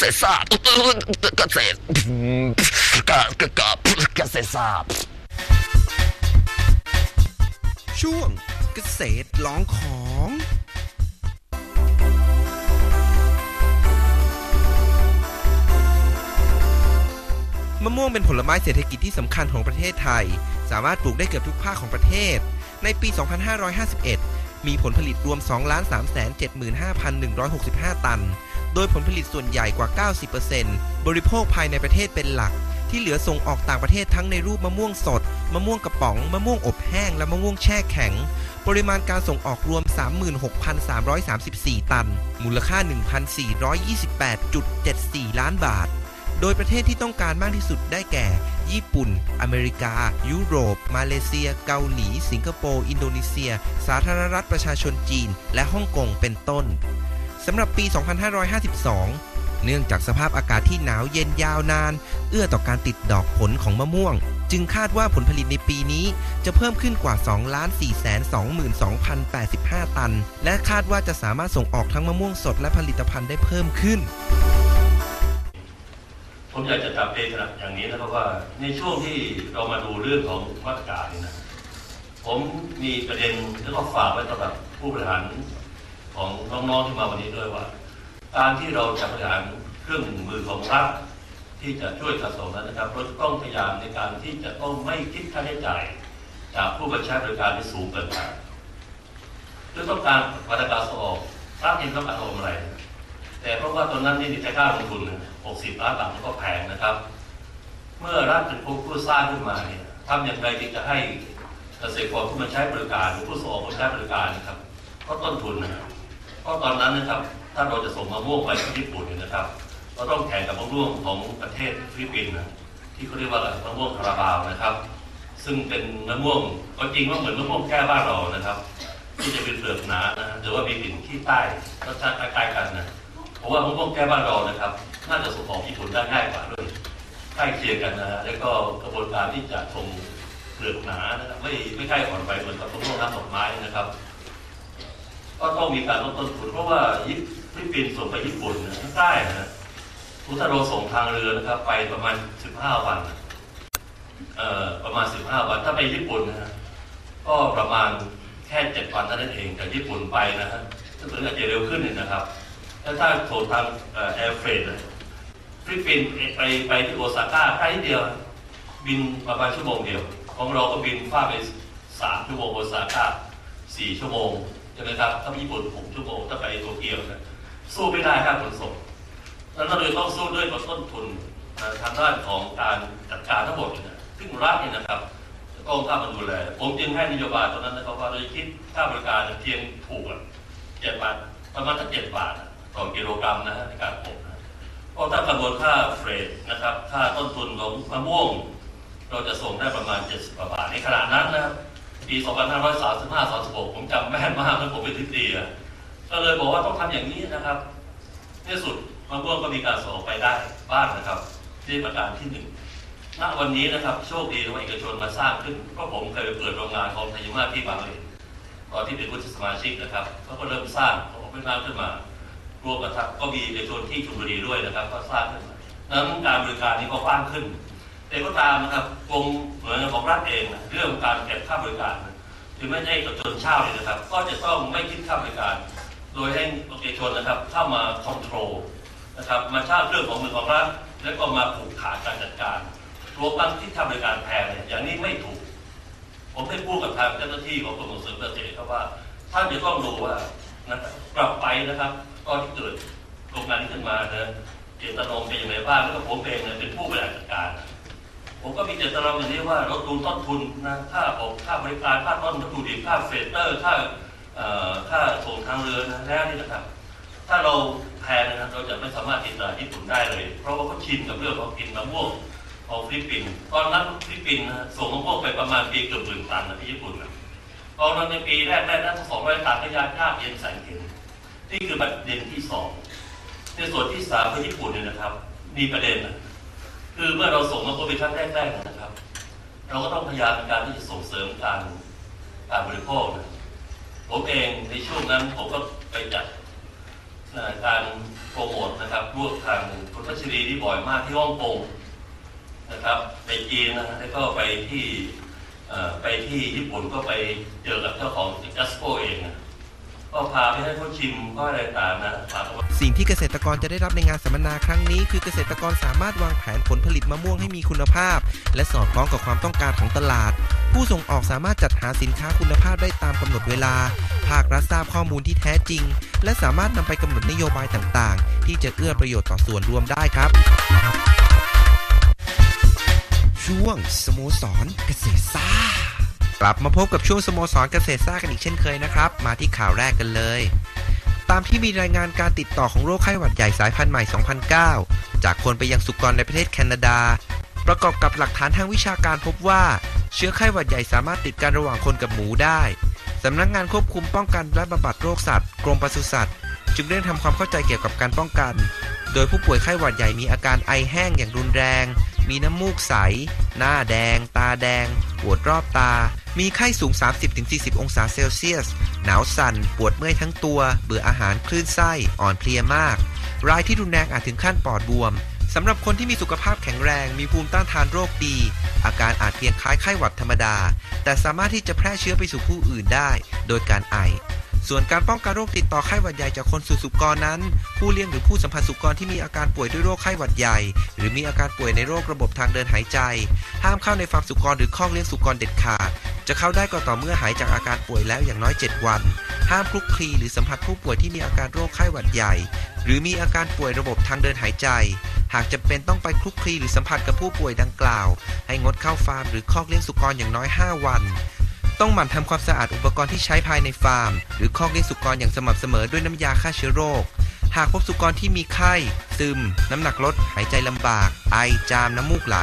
ษตรศาสตร์เกษตรกะกะกะเกษตรศาสตร์ช่วงเกษตรลองของมะม่วงเป็นผลไม้เศรษฐกิจที่สำคัญของประเทศไทย สามารถปลูกได้เกือบทุกภาคของประเทศ ในปี 2551 มีผลผลิตรวม 2,375,165 ตัน โดยผลผลิตส่วนใหญ่กว่า 90%บริโภคภายในประเทศเป็นหลัก ที่เหลือส่งออกต่างประเทศทั้งในรูปมะม่วงสด มะม่วงกระป๋อง มะม่วงอบแห้ง และมะม่วงแช่แข็ง ปริมาณการส่งออกรวม 36,334 ตัน มูลค่า 1,428.74 ล้านบาท โดยประเทศที่ต้องการมากที่สุดได้แก่ ญี่ปุ่น อเมริกา ยุโรป มาเลเซีย เกาหลี สิงคโปร์ อินโดนีเซีย สาธารณรัฐประชาชนจีน และฮ่องกง เป็นต้นสำหรับปี 2552 เนื่องจากสภาพอากาศที่หนาวเย็นยาวนาน เอื้อต่อการติดดอกผลของมะม่วง จึงคาดว่าผลผลิตในปีนี้จะเพิ่มขึ้นกว่า 2,422,085 ตัน และคาดว่าจะสามารถส่งออกทั้งมะม่วงสดและผลิตภัณฑ์ได้เพิ่มขึ้น ผมอยากจะกลับเรียนอย่างนี้นะครับว่า ในช่วงที่เรามาดูเรื่องของมาตรการนี่นะผมมีประเด็นแล้วก็ฝากไว้สำหรับผู้บริหารของน้องๆที่มาวันนี้ด้วยว่า การที่เราจะบริหารเครื่องมือของรัฐที่จะช่วยสะสมนั้นนะครับเราต้องพยายามในการที่จะต้องไม่คิดค่าใช้จ่าย จากผู้บริใช้บริการที่สูงเกินไปด้วยต้องการมาตรการส่งออกรัฐเองต้องการส่งอะไร แต่เพราะว่าตอนนั้นนี่ใช้ค่าลงทุน 60 ล้านบาทก็แพงนะครับ เมื่อรัฐเป็นผู้สร้างขึ้นมาเนี่ยทำอย่างไรที่จะให้เกษตรกรผู้มาใช้บริการหรือผู้ส่งผู้ใช้บริการนะครับ ก็ต้นทุนนะครับเพราะตอนนั้นนะครับถ้าเราจะส่งมะม่วงไปที่ญี่ปุ่นเนี่ยนะครับเราต้องแข่งกับมะม่วงของประเทศฟิลิปปินส์นะที่เขาเรียกว่ามะม่วงคาราบาวนะครับ ซึ่งเป็นมะม่วงก็จริงว่าเหมือนมะม่วงแค่บ้านเรานะครับ ที่จะเป็นเปลือกหนานะหรือว่ามีกลิ่นขี้ใต้รสชาติคล้ายๆกันนะ เพราะว่ามะม่วงแก้บ้านเรานะครับน่าจะส่งออกญี่ปุ่นได้ง่ายกว่าด้วยใกล้เคียงกันนะฮะแล้วก็กระบวนการที่จะส่งเปลือกหนานะครับไม่ไม่ใกล้อ่อนไปเหมือนกับมะม่วงน้ำดอกไม้นะครับ ก็ต้องมีการลดต้นทุนเพราะว่าญี่ปปินส่งไปญี่ปุ่นนะใต้นะฮะถ้าเรส่งทางเรือนะครับ ไปประมาณ 15 วันเอ่อประมาณ 15 วัน ถ้าไปญี่ปุ่นนะฮะก็ประมาณแค่ 7 วันเท่านั้นเองจากญี่ปุ่นไปนะฮะซึ่งมันอาจจะเร็วขึ้นนี่นะครับ แล้วถ้าโทรทางแอร์เฟรดฟิลิปปินส์ไปไปที่โอซาก้าใกล้นิดเดียวบินประมาณชั่วโมงเดียว ของเราก็บินฟ้าไปสามชั่วโมงโอซาก้าสี่ชั่วโมงใช่ไหมครับถ้าญี่ปุ่นหกชั่วโมงถ้าไปโตเกียวนะสู้ไม่ได้ครับขนส่งแล้วเราเลยต้องสู้ด้วยต้นทุนทางด้านของการจัดการทั้งหมดนะซึ่งรัฐเนี่ยนะครับจะต้องเข้ามาดูแลผมจึงให้นโยบายตอนนั้นนะครับว่าเราจะคิดค่าบริการเพียงถูกเจ็ดบาทประมาณสักเจ็ดบาท ต่อกิโลกรัมนะฮะในการปลูกนะเพราะถ้ากระบวนค่าเฟรดนะครับ ค่าต้นทุนของมะม่วง เราจะส่งได้ประมาณ 70กว่าบาทในขณะนั้นนะครับปี 2535 36 ผมจำแม่นมากแล้วผมเป็นทิศดีอะก็เลยบอกว่าต้องทำอย่างนี้นะครับที่สุดมะม่วงก็มีการส่งไปได้บ้างนะครับ ที่ประการที่หนึ่งณวันนี้นะครับโชคดีที่ว่าเอกชนมาสร้างขึ้นเพราะผมเคยไปเปิดโรงงานของไทยมาที่บางเลนตอนที่เป็นวุฒิสมาชิกนะครับเขาก็เริ่มสร้างของเป็นงานขึ้นมา รวมกับก็มีเอกชนที่ชลบุรีด้วยนะครับ ก็สร้างขึ้นนั้นการบริการนี้ก็กว้างขึ้น แต่ก็ตามนะครับกรมเหมือนของรัฐเองนะเรื่องการเก็บค่าบริการถึงแม้จะให้เอกชนเช่าเนี่ยนะครับ ก็จะต้องไม่คิดค่าบริการ โดยให้เอกชาชนนะครับเข้ามาคอนโทรลนะครับมาเช่าเรื่องของมือของรัฐแล้วก็มาผูกขาดการจัดการรวมทั้งที่ทำบริการแพงเนี่ยอย่างนี้ไม่ถูก ผมได้พูดกับทางเจ้าหน้าที่ของกรมส่งเสริมเกษตรครับว่าท่านจะต้องดูว่านะรับกลับไปนะครับ ตอนที่เกิดโครงงานนี้ขึ้นมานะเจตนารมณ์เป็นยังไงบ้างแล้วก็ผมเองเนี่ยเป็นผู้บริหารจัดการ ผมก็มีเจตนารมณ์อย่างนี้ว่าลดต้นทุนนะค่าผมค่าบริการค่าต้นวัตถุดิบค่าเฟเตอร์ค่าค่าส่งทางเรือนะแล้วนี่นะครับ ถ้าเราแพงนะครับเราจะไม่สามารถติดต่อญี่ปุ่นได้เลย เพราะว่าเขาชินกับเรื่องของกินมะม่วงของฟิลิปปินส์ตอนนั้นฟิลิปปินส์ส่งมะม่วงไปประมาณปีเกือบหมื่นตันนะที่ญี่ปุ่นนะตอนนั้นในปีแรกแรกนั้นสองร้อยตันก็ยากยากเย็นแสนเข็ม นี่คือประเด็นที่สองในส่วนที่สามคือญี่ปุ่นเนี่ยนะครับมีประเด็นนะคือเมื่อเราส่งมะม่วงไปครั้งแรกๆนะครับ เราก็ต้องพยายามในการที่จะส่งเสริมการการบริโภคนะผมเองในช่วงนั้นผมก็ไปจัดการโปรโมทนะครับร่วมทางคุณพัชรีที่บ่อยมากที่ฮ่องกงนะครับ ไปจีนนะฮะแล้วก็ไปที่ไปที่ญี่ปุ่นก็ไปเจอกับเจ้าของจัสโก ก็พาไปให้เขาชิมก็อะไรต่างๆนะพาเขาสิ่งที่เกษตรกรจะได้รับในงานสัมมนาครั้งนี้ คือเกษตรกรสามารถวางแผนผลผลิตมะม่วงให้มีคุณภาพ และสอดคล้องกับความต้องการของตลาด ผู้ส่งออกสามารถจัดหาสินค้าคุณภาพได้ตามกำหนดเวลา ภาครัฐทราบข้อมูลที่แท้จริง และสามารถนำไปกำหนดนโยบายต่างๆ ที่จะเอื้อประโยชน์ต่อส่วนรวมได้ครับ ช่วงสโมสรเกษตรซ่า กลับมาพบกับช่วงสโมสรเกษตรซ่ากันอีกเช่นเคยนะครับ มาที่ข่าวแรกกันเลย ตามที่มีรายงานการติดต่อของโรคไข้หวัดใหญ่สายพันธุ์ใหม่ 2009 จากคนไปยังสุกรในประเทศแคนาดา ประกอบกับหลักฐานทางวิชาการพบว่า เชื้อไข้หวัดใหญ่สามารถติดกันระหว่างคนกับหมูได้สำนักงานควบคุมป้องกันและบำบัดโรคสัตว์กรมปศุสัตว์ จึงเร่งทำความเข้าใจเกี่ยวกับการป้องกัน โดยผู้ป่วยไข้หวัดใหญ่มีอาการไอแห้งอย่างรุนแรง มีน้ำมูกใส หน้าแดง ตาแดง ปวดรอบตา มีไข้สูง 30-40 องศาเซลเซียส หนาวสั่น ปวดเมื่อยทั้งตัว เบื่ออาหาร คลื่นไส้ อ่อนเพลียมาก รายที่รุนแรงอาจถึงขั้นปอดบวม สำหรับคนที่มีสุขภาพแข็งแรง มีภูมิต้านทานโรคดี อาการอาจเพียงคล้ายไข้หวัดธรรมดา แต่สามารถที่จะแพร่เชื้อไปสู่ผู้อื่นได้ โดยการไอ ส่วนการป้องกันโรคติดต่อไข้หวัดใหญ่จากคนสู่สุกรนั้น ผู้เลี้ยงหรือผู้สัมผัสสุกรที่มีอาการป่วยด้วยโรคไข้หวัดใหญ่ หรือมีอาการป่วยในโรคระบบทางเดินหายใจ ห้ามเข้าในฟาร์มสุกรหรือคอกเลี้ยงสุกรเด็ดขาด จะเข้าได้ก็ต่อเมื่อหายจากอาการป่วยแล้วอย่างน้อย 7 วัน ห้ามคลุกคลีหรือสัมผัสผู้ป่วยที่มีอาการโรคไข้หวัดใหญ่ หรือมีอาการป่วยระบบทางเดินหายใจ หากจำเป็นต้องไปคลุกคลีหรือสัมผัสกับผู้ป่วยดังกล่าว ให้งดเข้าฟาร์มหรือคอกเลี้ยงสุกรอย่างน้อย 5 วัน ต้องหมั่นทำความสะอาดอุปกรณ์ที่ใช้ภายในฟาร์ม หรือคอกเลี้ยงสุกรอย่างสม่ำเสมอด้วยน้ำยาฆ่าเชื้อโรค หากพบสุกรที่มีไข้ ซึม น้ำหนักลด หายใจลำบาก ไอ จาม น้ำมูกไหล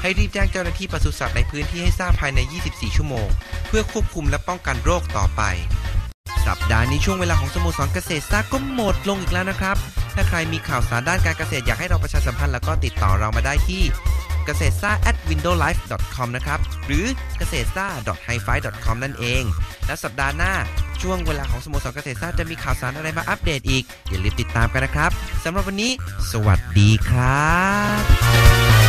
ให้รีบแจ้งเจ้าหน้าที่ปศุสัตว์ในพื้นที่ให้ทราบภายใน 24 ชั่วโมง เพื่อควบคุมและป้องกันโรคต่อไป สัปดาห์นี้ช่วงเวลาของสโมสรเกษตรซาก็หมดลงอีกแล้วนะครับ ถ้าใครมีข่าวสารด้านการเกษตรอยากให้เราประชาสัมพันธ์แล้วก็ติดต่อเรามาได้ที่ เกษตรซ่า at windowlife.com นะครับ หรือเกษตรซ่า hi-fi com นั่นเอง และสัปดาห์หน้าช่วงเวลาของสโมสรเกษตรซ่าจะมีข่าวสารอะไรมาอัปเดตอีก อย่าลืมติดตามกันนะครับสำหรับวันนี้ สวัสดีครับ